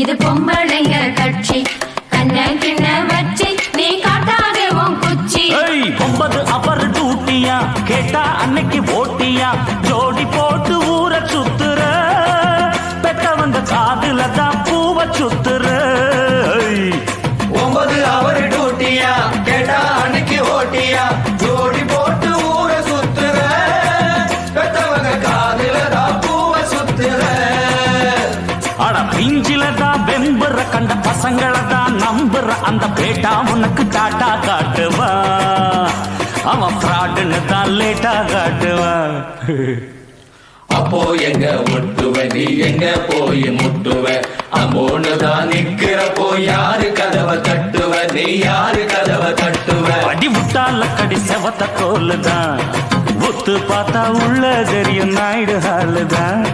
இது பொம்பளைங்க கட்சி. கண்ண கிண்ண வச்சு நீ காட்டாதே உன் குச்சி. ஒன்பது அவர் டூட்டியா? கேட்டா அன்னைக்கு ஓட்டியா? ஜோடி போட்டு ஊர அட பிஞ்சில தான் வெம்புற கண்ட பசங்களை தான் நம்புற அந்த பேட்டா உனக்கு டாட்டா காட்டுவா. அவன் ஃப்ராடுன்னு தான் லேட்டா காட்டுவான் அப்போ எங்க முட்டுவ நீ எங்க போய் முட்டுவ? அம்மோன்னு தான் நிக்கிறப்போ யாரு கதவை தட்டுவ? நீ யாரு கதவை தட்டுவ? அடி விட்டால கடி செவத்த தோலுதான். ஒத்து பார்த்தா உள்ள தெரியும் நாயுடு ஹாலுதான்.